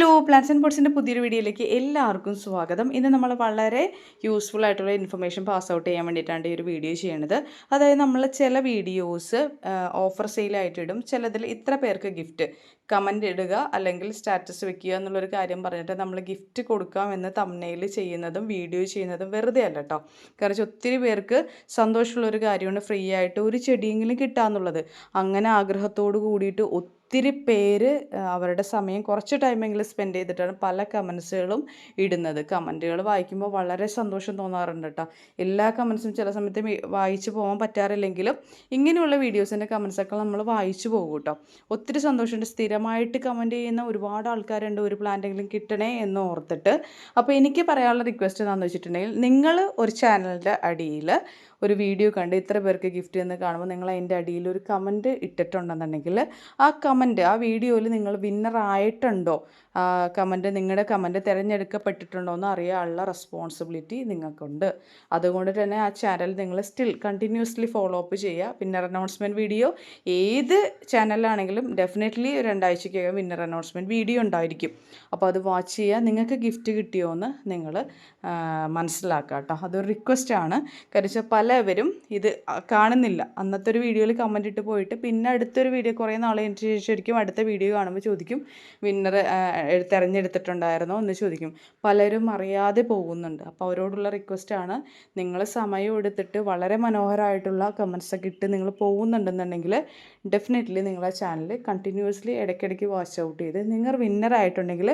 Hello. Plans and പോട്ട്സിന്റെ പുതിയൊരു വീഡിയോയിലേക്ക് എല്ലാവർക്കും സ്വാഗതം. ഇന്ന് നമ്മൾ വളരെ യൂസ്ഫുൾ ആയിട്ടുള്ള ഇൻഫർമേഷൻ പാസ് ഔട്ട് ചെയ്യാൻ വേണ്ടിയിട്ടാണ് ഈ ഒരു വീഡിയോ ചെയ്യണത്. അതായത് നമ്മൾ ചില വീഡിയോസ് ഓഫർ സെയിലായിട്ട് ഇടും. ചിലതിൽ ഇത്ര പേർക്ക് ഗിഫ്റ്റ് കമന്റ് ഇടുക അല്ലെങ്കിൽ സ്റ്റാറ്റസ് വെക്കുക എന്നുള്ളൊരു കാര്യം പറഞ്ഞിട്ട് നമ്മൾ ഗിഫ്റ്റ് കൊടുക്കാം എന്ന് തമ്മനയിൽ ചെയ്യുന്നതും വീഡിയോ ചെയ്യുന്നതും വെറുതെ അല്ല കേട്ടോ കാരണം ഒത്തിരി പേർക്ക് സന്തോഷമുള്ളൊരു കാര്യമാണ് ഫ്രീ ആയിട്ട് ഒരു ചെടിയെങ്കിലും കിട്ടുക എന്നുള്ളത്. അങ്ങനെ ആഗ്രഹത്തോട് കൂടിയിട്ട് ഒത്തിരി പേര് അവരുടെ സമയം കുറച്ച് ടൈമെങ്കിലും സ്പെൻഡ് ചെയ്തിട്ടാണ് പല കമൻസുകളും ഇടുന്നത്. കമന്റുകൾ വായിക്കുമ്പോൾ വളരെ സന്തോഷം തോന്നാറുണ്ട് കേട്ടോ എല്ലാ കമൻസും ചില സമയത്ത് വായിച്ചു പോകാൻ പറ്റാറില്ലെങ്കിലും ഇങ്ങനെയുള്ള വീഡിയോസിന്റെ കമൻസൊക്കെ നമ്മൾ വായിച്ചു പോകും കേട്ടോ ഒത്തിരി സന്തോഷമുണ്ട്. സ്ഥിരമായിട്ട് കമന്റ് ചെയ്യുന്ന ഒരുപാട് ആൾക്കാരുണ്ട് ഒരു പ്ലാന്റെങ്കിലും കിട്ടണേ എന്ന് ഓർത്തിട്ട്. അപ്പോൾ എനിക്ക് പറയാനുള്ള റിക്വസ്റ്റ് എന്താണെന്ന് വെച്ചിട്ടുണ്ടെങ്കിൽ നിങ്ങൾ ഒരു ചാനലിന്റെ അടിയിൽ ഒരു വീഡിയോ കണ്ട് ഇത്ര പേർക്ക് ഗിഫ്റ്റ് എന്ന് കാണുമ്പോൾ നിങ്ങൾ അതിന്റെ അടിയിൽ ഒരു കമന്റ് ഇട്ടിട്ടുണ്ടെന്നുണ്ടെങ്കിൽ ആ കമന്റ് ആ വീഡിയോയിൽ നിങ്ങൾ വിന്നർ ആയിട്ടുണ്ടോ? കമന്റ് നിങ്ങളുടെ കമന്റ് തിരഞ്ഞെടുക്കപ്പെട്ടിട്ടുണ്ടോ എന്ന് അറിയാനുള്ള റെസ്പോൺസിബിലിറ്റി നിങ്ങൾക്കുണ്ട്. അതുകൊണ്ട് തന്നെ ആ ചാനൽ നിങ്ങൾ സ്റ്റിൽ കണ്ടിന്യൂസ്ലി ഫോളോ അപ്പ് ചെയ്യുക. വിന്നർ അനൗൺസ്മെന്റ് വീഡിയോ ഏത് ചാനലിലാണെങ്കിലും ഡെഫിനറ്റ്ലി രണ്ടാഴ്ചയ്ക്കകം വിന്നർ അനൗൺസ്മെന്റ് വീഡിയോ ഉണ്ടായിരിക്കും. അപ്പോൾ അത് വാച്ച് ചെയ്യുക. നിങ്ങൾക്ക് ഗിഫ്റ്റ് കിട്ടിയോ എന്ന് നിങ്ങൾ മനസ്സിലാക്കുക കേട്ടോ. അതൊരു റിക്വസ്റ്റാണ് കാര്യം പലവരും ഇത് കാണുന്നില്ല. അന്നത്തെ ഒരു വീഡിയോയിൽ കമന്റ് ഇട്ട് പോയിട്ട് പിന്നെ അടുത്തൊരു വീഡിയോ കുറേ നാൾ നാളെ ശരിക്കും അടുത്ത വീഡിയോ കാണുമ്പോൾ ചോദിക്കും വിന്നർ തിരഞ്ഞെടുത്തിട്ടുണ്ടായിരുന്നോ? എന്ന് ചോദിക്കും. പലരും അറിയാതെ പോകുന്നുണ്ട്. അപ്പോൾ അവരോടുള്ള റിക്വസ്റ്റാണ് നിങ്ങൾ സമയം എടുത്തിട്ട് വളരെ മനോഹരമായിട്ടുള്ള കമൻസൊക്കെ ഇട്ട് നിങ്ങൾ പോകുന്നുണ്ടെന്നുണ്ടെങ്കിൽ ഡെഫിനറ്റ്ലി നിങ്ങളെ ചാനൽ കണ്ടിന്യൂസ്ലി ഇടയ്ക്കിടയ്ക്ക് വാച്ച് ഔട്ട് ചെയ്ത് നിങ്ങൾ വിന്നർ ആയിട്ടുണ്ടെങ്കിൽ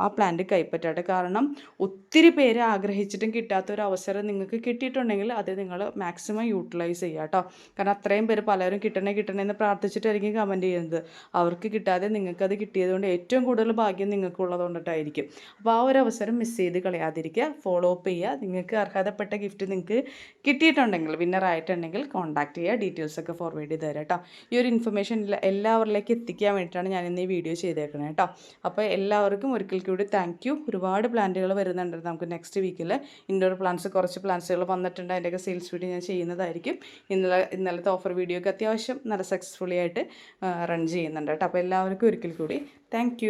ആ പ്ലാന്റ് കൈപ്പറ്റാട്ടെ. കാരണം ഒത്തിരി പേര് ആഗ്രഹിച്ചിട്ടും കിട്ടാത്ത ഒരു അവസരം നിങ്ങൾക്ക് കിട്ടിയിട്ടുണ്ടെങ്കിൽ അത് നിങ്ങൾ മാക്സിമം യൂട്ടിലൈസ് ചെയ്യുക കേട്ടോ കാരണം അത്രയും പേര് പലരും കിട്ടണേ കിട്ടണേ എന്ന് പ്രാർത്ഥിച്ചിട്ടായിരിക്കും കമന്റ് ചെയ്യുന്നത്. അവർക്ക് കിട്ടാതെ നിങ്ങൾക്കത് കിട്ടിയതുകൊണ്ട് ഏറ്റവും കൂടുതൽ ഭാഗ്യം നിങ്ങൾക്കുള്ളത് കൊണ്ടിട്ടായിരിക്കും അപ്പോൾ ആ ഒരു അവസരം മിസ് ചെയ്ത് കളയാതിരിക്കുക. ഫോളോ അപ്പ് ചെയ്യുക. നിങ്ങൾക്ക് അർഹതപ്പെട്ട ഗിഫ്റ്റ് നിങ്ങൾക്ക് കിട്ടിയിട്ടുണ്ടെങ്കിൽ വിന്നർ ആയിട്ടുണ്ടെങ്കിൽ കോൺടാക്ട് ചെയ്യുക. ഡീറ്റെയിൽസൊക്കെ ഫോർവേഡ് ചെയ്ത് തരാം കേട്ടോ ഈ ഒരു ഇൻഫർമേഷൻ എല്ലാവരിലേക്ക് എത്തിക്കാൻ വേണ്ടിയിട്ടാണ് ഞാൻ ഇന്ന് ഈ വീഡിയോ ചെയ്തേക്കുന്നത് കേട്ടോ അപ്പോൾ എല്ലാവർക്കും ഒരിക്കൽ കൂടി താങ്ക് യു ഒരുപാട് പ്ലാന്റുകൾ വരുന്നുണ്ട്. നമുക്ക് നെക്സ്റ്റ് വീക്കിൽ ഇൻഡോർ പ്ലാന്റ്സ് കുറച്ച് പ്ലാന്റ്സുകൾ വന്നിട്ടുണ്ട്. അതിന്റെയൊക്കെ സെയിൽസ് വീഡിയോ ഞാൻ ചെയ്യുന്നതായിരിക്കും. ഇന്നലെ ഇന്നലത്തെ ഓഫർ വീഡിയോ ഒക്കെ അത്യാവശ്യം നല്ല സക്സസ്ഫുള്ളി ആയിട്ട് റൺ ചെയ്യുന്നുണ്ട് കേട്ടോ. അപ്പോൾ എല്ലാവർക്കും ഒരിക്കൽ കൂടി താങ്ക്